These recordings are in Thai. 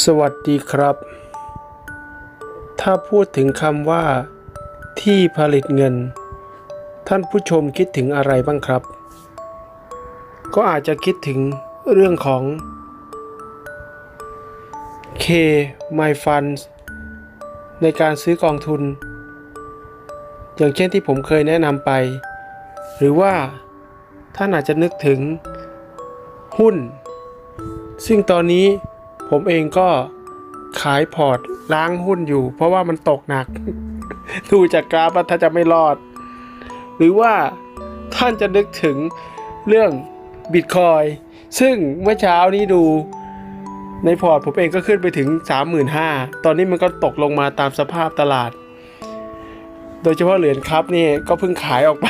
สวัสดีครับ ถ้าพูดถึงคำว่า ที่ผลิตเงิน ท่านผู้ชมคิดถึงอะไรบ้างครับ ก็อาจจะคิดถึงเรื่องของ K My Funds ในการซื้อกองทุน อย่างเช่นที่ผมเคยแนะนำไป หรือว่าท่านอาจจะนึกถึงหุ้น ซึ่งตอนนี้ ผมเองก็ขายพอร์ตล้างหุ้นอยู่ เพราะว่ามันตกหนัก ดูจากกราฟถ้าจะไม่รอด หรือว่าท่านจะนึกถึงเรื่องบิตคอยซึ่งเมื่อเช้านี้ดูในพอร์ตผมเองก็ขึ้นไปถึง 35,000 ตอนนี้มันก็ตกลงมาตามสภาพตลาด โดยเฉพาะเหรียญครับนี่ก็เพิ่งขายออกไป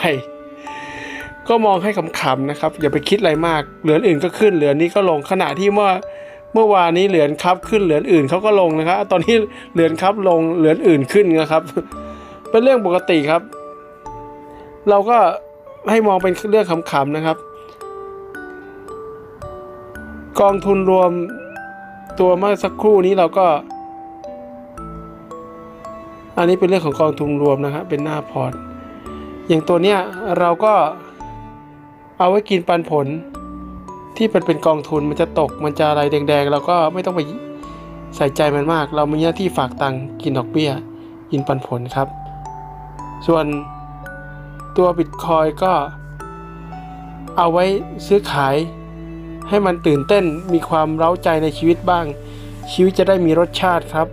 ก็มองให้ขำๆนะครับ อย่าไปคิดอะไรมาก เหรียญอื่นก็ขึ้นเหรียญนี้ก็ลงขณะที่เมื่อ เมื่อวานนี้เหรียญครับขึ้นเหรียญอื่นเขาก็ลงนะครับ ตอนนี้เหรียญครับลงเหรียญอื่นขึ้นนะครับ เป็นเรื่องปกติครับ เราก็ให้มองเป็นเรื่องขำๆนะครับ กองทุนรวมตัวเมื่อสักครู่นี้เราก็ อันนี้เป็นเรื่องของกองทุนรวมนะครับเป็นหน้าพอร์ตอย่างตัวเนี้ยเราก็เอาไว้กินปันผล ที่มันเป็นกองทุนมันจะตกมันจะอะไรแดงๆเราก็ไม่ต้องไปใส่ใจมันมาก เรามีหน้าที่ฝากตังค์กินดอกเบี้ยกินปันผลครับ ส่วนตัวบิตคอยก็เอาไว้ซื้อขาย ให้มันตื่นเต้นมีความเร้าใจในชีวิตบ้าง ชีวิตจะได้มีรสชาติครับ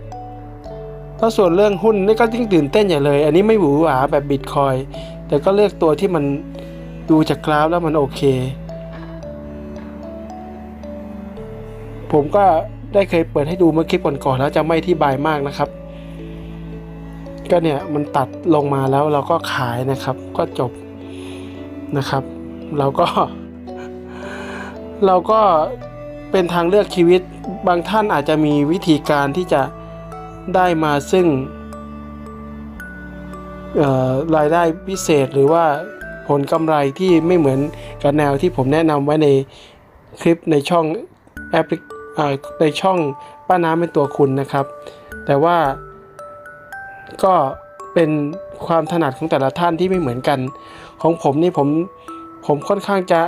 แล้วส่วนเรื่องหุ้นนี่ก็ยิ่งตื่นเต้นอย่างเลย อันนี้ไม่หวือหวาแบบบิตคอยแต่ก็เลือกตัวที่มันดูจากกราฟแล้วมันโอเค ผมก็ได้เคยเปิดให้ดูเมื่อคลิปก่อนๆแล้วจะไม่อธิบายมากนะครับ ก็เนี่ยมันตัดลงมาแล้วเราก็ขายนะครับ ก็จบนะครับ เราก็ เราก็เป็นทางเลือกชีวิตบางท่านอาจจะมีวิธีการที่จะได้มาซึ่งรายได้พิเศษหรือว่าผลกำไรที่ไม่เหมือนกับแนวที่ผมแนะนำไว้ในคลิปในช่องแอปพลิ ในช่องป้าน้ำเป็นตัวคุณนะครับ แต่ว่าก็เป็นความถนัดของแต่ละท่านที่ไม่เหมือนกัน ของผมนี่ผมผมค่อนข้างจะ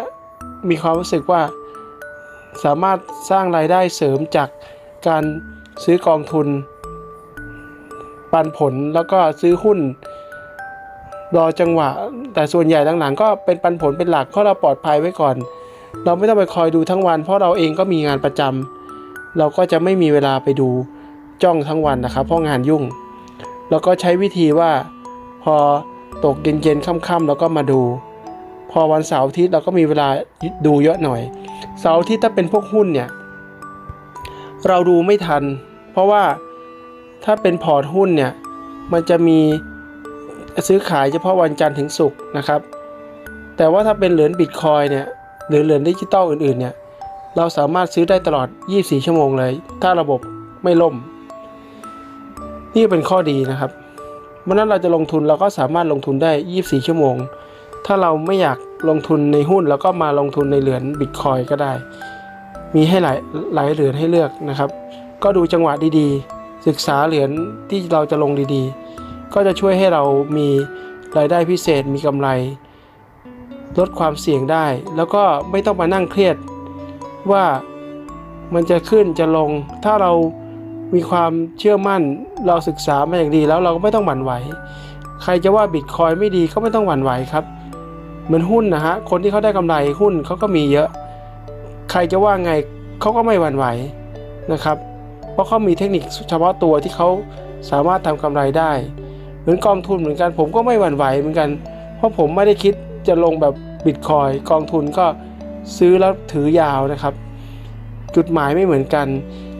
มีความรู้สึกว่า สามารถสร้างรายได้เสริมจากการซื้อกองทุน ปันผลแล้วก็ซื้อหุ้น รอจังหวะ แต่ส่วนใหญ่หลังๆ ก็เป็นปันผลเป็นหลักเพราะเราปลอดภัยไว้ก่อน เราไม่ต้องไปคอยดูทั้งวัน เพราะเราเองก็มีงานประจำ เราก็จะไม่มีเวลาไปดูจ้องทั้งวันนะครับ เพราะงานยุ่ง แล้วก็ใช้วิธีว่าพอตกเย็นๆค่ำๆแล้วก็มาดู พอวันเสาร์อาทิตย์เราก็มีเวลาดูเยอะหน่อย เสาร์อาทิตย์ถ้าเป็นพวกหุ้นเนี่ย เราดูไม่ทัน เพราะว่าถ้าเป็นพอร์ตหุ้นเนี่ย มันจะมีซื้อขายเฉพาะวันจันทร์ถึงศุกร์นะครับ แต่ว่าถ้าเป็นเหรียญบิตคอยเนี่ยหรือเหรียญดิจิตอลอื่นๆเนี่ย เราสามารถซื้อได้ตลอด 24 ชั่วโมงเลย ถ้าระบบไม่ล่ม นี่เป็นข้อดีนะครับเมื่อนั้นเราจะลงทุนเราก็สามารถลงทุนได้ 24 ชั่วโมง ถ้าเราไม่อยากลงทุนในหุ้นเราก็มาลงทุนในเหรียญบิตคอยก็ได้ มีให้หลายหลายเหรียญให้เลือกนะครับ ก็ดูจังหวะดีๆ ศึกษาเหรียญที่เราจะลงดีๆ ก็จะช่วยให้เรามีรายได้พิเศษมีกำไร ลดความเสี่ยงได้ แล้วก็ไม่ต้องมานั่งเครียด ว่ามันจะขึ้นจะลง ถ้าเรามีความเชื่อมั่นเราศึกษามาอย่างดีแล้วเราก็ไม่ต้องหวั่นไหว ใครจะว่าบิตคอยไม่ดีก็ไม่ต้องหวั่นไหวครับ เหมือนหุ้นนะฮะคนที่เขาได้กำไรหุ้นเขาก็มีเยอะ ใครจะว่าไงเขาก็ไม่หวั่นไหวนะครับ เพราะเขามีเทคนิคเฉพาะตัวที่เขาสามารถทำกำไรได้ เหมือนกองทุนเหมือนกันผมก็ไม่หวั่นไหวเหมือนกัน เพราะผมไม่ได้คิดจะลงแบบบิตคอยกองทุนก็ ซื้อแล้วถือยาวนะครับ จุดหมายไม่เหมือนกัน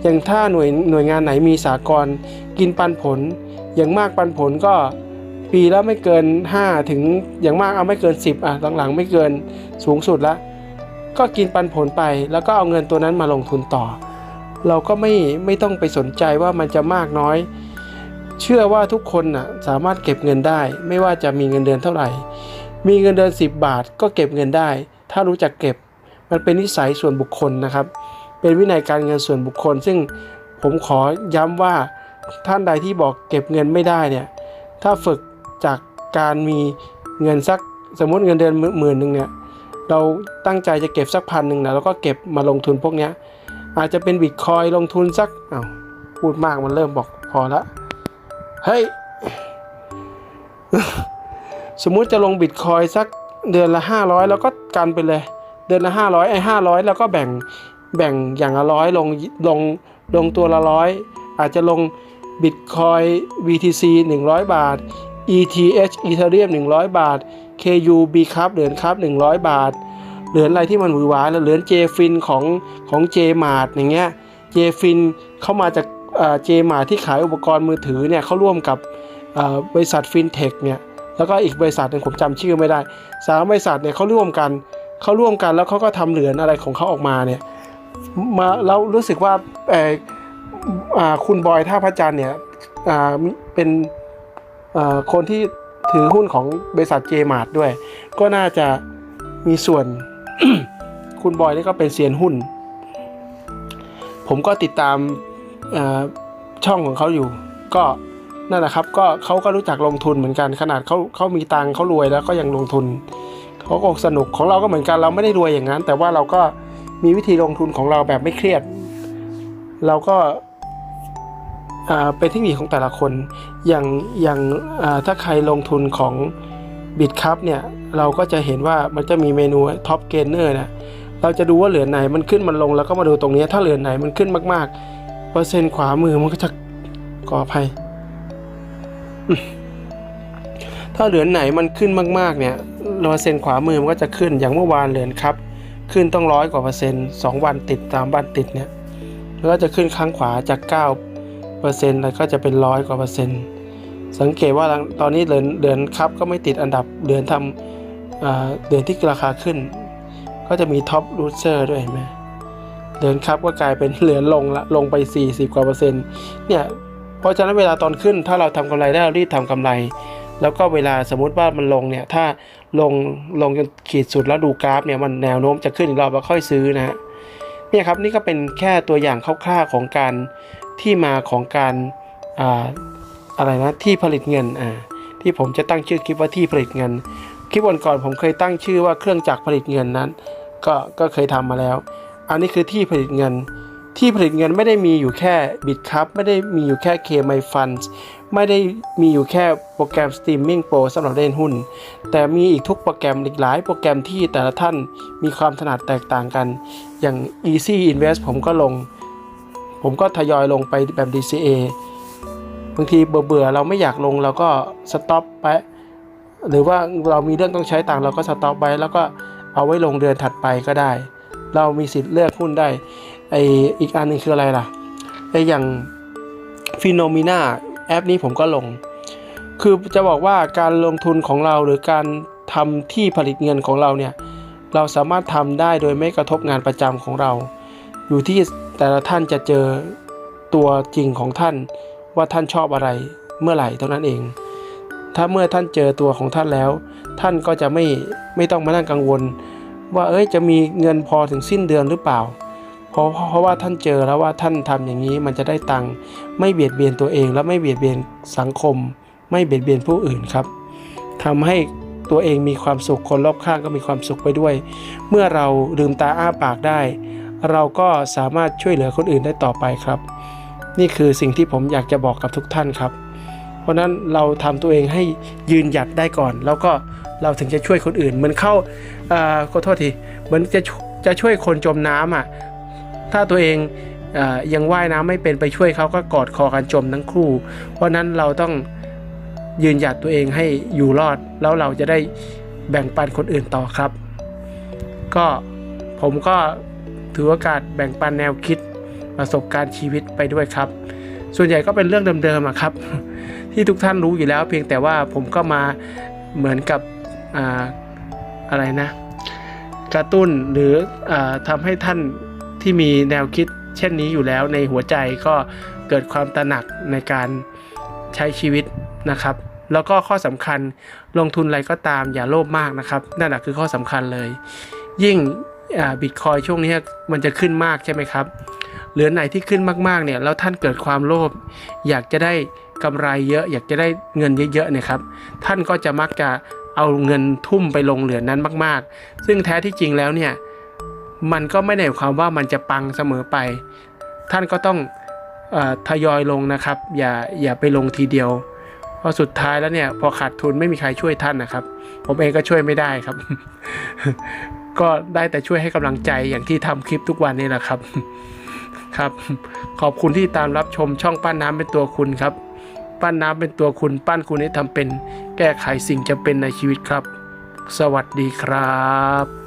อย่างถ้าหน่วยหน่วยงานไหนมีสากลกินปันผล อย่างมากปันผลก็ปีและไม่เกิน 5 ถึงอย่างมากเอาไม่เกิน 10อะหลังๆ ไม่เกินสูงสุดละก็กินปันผลไป แล้วก็เอาเงินตัวนั้นมาลงทุนต่อ เราก็ไม่ไม่ต้องไปสนใจว่ามันจะมากน้อย เชื่อว่าทุกคนน่ะสามารถเก็บเงินได้ ไม่ว่าจะมีเงินเดือนเท่าไหร่ มีเงินเดือน 10 บาทก็เก็บเงินได้ ถ้ารู้จักเก็บ มันเป็นนิสัยส่วนบุคคลนะครับ เป็นวินัยการเงินส่วนบุคคล ซึ่งผมขอย้ำว่าท่านใดที่บอกเก็บเงินไม่ได้เนี่ยถ้าฝึกจากการมีเงินสักสมมติเงินเดือนหมื่นหนึ่งเนี่ยเราตั้งใจจะเก็บสักพันหนึ่งนะแล้วก็เก็บมาลงทุนพวกนี้อาจจะเป็นบิตคอยลงทุนสักอา้าวพูดมากมันเริ่มบอกพอละเฮ้ยสมมุติจะลงบิตคอยสักเดือนละ 500 แล้วก็กันไปเลย เดือนละ500ไอ้500แล้วก็แบ่งแบ่งอย่างละร้อยลงลงลงตัวละร้อยอาจจะลงบิตคอย BTC 100 บาท ETH Ethereum 100 บาท KU B ครับเหรียญครับ100 บาท เหรียญอะไรที่มันหวือหวาแล้วเหรียญ JFIN ของของ JMart อย่างเงี้ย JFIN เข้ามาจากเอ่อ JMart ที่ขายอุปกรณ์มือถือเนี่ยเขาร่วมกับบริษัท FinTech เนี่ยแล้วก็อีกบริษัทหนึ่งผมจำชื่อไม่ได้สามบริษัทเนี่ยเขาร่วมกัน เขาร่วมกันแล้วเขาก็ทำเหรียญอะไรของเขาออกมาเนี่ยมาแล้วรู้สึกว่าเอออาคุณบอยท่าพระจันทร์เนี่ยอาเป็นอ่าคนที่ถือหุ้นของบริษัทเจมาร์ดด้วย ก็น่าจะมีส่วนคุณบอยนี่ก็เป็นเซียนหุ้น ผมก็ติดตามอ่อช่องของเขาอยู่ ก็นั่นแหละครับก็เขาก็รู้จักลงทุนเหมือนกันขนาดเขาเขามีตังเขารวยแล้วก็ยังลงทุน เขาก็สนุกของเราก็เหมือนกันเราไม่ได้รวยอย่างนั้น แต่ว่าเราก็มีวิธีลงทุนของเราแบบไม่เครียด เราก็เป็นเทคนิคของแต่ละคนอย่างอย่างถ้าใครลงทุนของบิตคัพเนี่ยเราก็จะเห็นว่ามันจะมีเมนูท็อปเกนเนอร์นะเราจะดูว่าเหรียญไหนมันขึ้นมันลงแล้วก็มาดูตรงนี้ถ้าเหรียญไหนมันขึ้นมากๆเปอร์เซ็นต์ขวามือมันก็จะก่ออภัยถ้าเหรียญไหนมันขึ้นมากๆเนี่ย เปอร์เซ็นต์ขวามือมันก็จะขึ้นอย่างเมื่อวานเหรียญครับ ขึ้นต้องร้อยกว่าเปอร์เซ็นต์สองวันติดสามวันติดเนี่ยแล้วก็จะขึ้นข้างขวาจากเก้าเปอร์เซ็นต์แล้วก็จะเป็นร้อยกว่าเปอร์เซ็นต์สังเกตว่าตอนนี้เหรียญเหรียญครับก็ไม่ติดอันดับเหรียญทำเหรียญที่ราคาขึ้น ก็จะมีท็อปรูเซอร์ด้วยเห็นไหมเหรียญครับก็กลายเป็นเหรียญลงละลงไป 40 กว่าเปอร์เซ็นต์เนี่ยเพราะฉะนั้นเวลาตอนขึ้นถ้าเราทำกำไรได้เรารีบทำกำไร แล้วก็เวลาสมมุติว่ามันลงเนี่ยถ้าลงลงจนขีดสุดแล้วดูกราฟเนี่ยมันแนวโน้มจะขึ้นอีกรอบแล้วค่อยซื้อนะฮะเนี่ยครับนี่ก็เป็นแค่ตัวอย่างคร่าวๆของการที่มาของการอ่าอะไรนะที่ผลิตเงินอ่าที่ผมจะตั้งชื่อคลิปว่าที่ผลิตเงินคลิปวันก่อนผมเคยตั้งชื่อว่าเครื่องจักรผลิตเงินนั้น ก็ก็เคยทำมาแล้ว อันนี้คือที่ผลิตเงิน ที่ผลิตเงินไม่ได้มีอยู่แค่บิตครับไม่ได้มีอยู่แค่ k m y Funds ไม่ได้มีอยู่แค่โปรแกรม Streaming Pro สำหรับเล่นหุ้น แต่มีอีกทุกโปรแกรมอีกหลายโปรแกรมที่แต่ละท่านมีความถนัดแตกต่างกัน อย่าง Easy Invest ผมก็ลง ผมก็ทยอยลงไปแบบ DCA บางทีเบื่อๆเราไม่อยากลงเราก็สต็อปไปหรือว่าเรามีเรื่องต้องใช้ตังค์เราก็สต็อปไว้แล้วก็เอาไว้ลงเดือนถัดไปก็ได้ เรามีสิทธิ์เลือกหุ้นได้ ไออีกอันหนึงคืออะไรล่ะไออย่างฟิโนมิน่าแอปนี้ผมก็ลง คือจะบอกว่าการลงทุนของเราหรือการทำที่ผลิตเงินของเราเนี่ย เราสามารถทำได้โดยไม่กระทบงานประจำของเรา อยู่ที่แต่ละท่านจะเจอตัวจริงของท่าน ว่าท่านชอบอะไรเมื่อไหร่เท่านั้นเอง ถ้าเมื่อท่านเจอตัวของท่านแล้ว ท่านก็จะไม่ไม่ต้องมานั่งกังวล ว่าเอ้ยจะมีเงินพอถึงสิ้นเดือนหรือเปล่า เพราะเพราะว่าท่านเจอแล้วว่าท่านทำอย่างนี้มันจะได้ตังค์ไม่เบียดเบียนตัวเอง และไม่เบียดเบียนสังคม ไม่เบียดเบียนผู้อื่นครับทำให้ตัวเองมีความสุขคนรอบข้างก็มีความสุขไปด้วย เมื่อเราลืมตาอ้าปากได้ เราก็สามารถช่วยเหลือคนอื่นได้ต่อไปครับ นี่คือสิ่งที่ผมอยากจะบอกกับทุกท่านครับ เพราะนั้นเราทำตัวเองให้ยืนหยัดได้ก่อน แล้วก็เราถึงจะช่วยคนอื่น เหมือนเข้าอ่าขอโทษทีเหมือนจะจะช่วยคนจมน้ำอะ ถ้าตัวเองอยังว่ายน้ำไม่เป็นไปช่วยเขาก็กอดคอกันจมทั้งคู่ เพราะนั้นเราต้องยืนหยัดตัวเองให้อยู่รอด แล้วเราจะได้แบ่งปันคนอื่นต่อครับ ก็ผมก็ถือโอกาสแบ่งปันแนวคิดประสบการณ์ชีวิตไปด้วยครับ ส่วนใหญ่ก็เป็นเรื่องเดิมๆครับ ที่ทุกท่านรู้อยู่แล้ว เพียงแต่ว่าผมก็มาเหมือนกับออะไรนะ กระตุ้นหรืออทำให้ท่าน ที่มีแนวคิดเช่นนี้อยู่แล้วในหัวใจก็เกิดความตระหนักในการใช้ชีวิตนะครับ แล้วก็ข้อสำคัญลงทุนอะไรก็ตามอย่าโลภมากนะครับ นั่นแหะคือข้อสำคัญเลย ยิ่งบิตคอยช่วงนี้มันจะขึ้นมากใช่ไหมครับเหรียญไหนที่ขึ้นมากๆเนี่ยแล้วท่านเกิดความโลภอยากจะได้กำไรเยอะ อยากจะได้เงินเยอะๆเนี่ยครับ ท่านก็จะมักจะเอาเงินทุ่มไปลงเหรียญนั้นมาก ๆ ซึ่งแท้ที่จริงแล้วเนี่ย มันก็ไม่ได้หมายความว่ามันจะปังเสมอไป ท่านก็ต้องอทยอยลงนะครับ อย่าอย่าไปลงทีเดียวเพราะสุดท้ายแล้วเนี่ยพอขาดทุนไม่มีใครช่วยท่านนะครับ ผมเองก็ช่วยไม่ได้ครับ ก็ได้แต่ช่วยให้กำลังใจอย่างที่ทำคลิปทุกวันนี้แหละครับ ครับ ขอบคุณที่ตามรับชมช่องปั้นน้ำเป็นตัวคุณครับ ปั้นน้ำเป็นตัวคุณ ปั้นคุณให้ทำเป็น แก้ไขสิ่งจำเป็นในชีวิตครับ สวัสดีครับ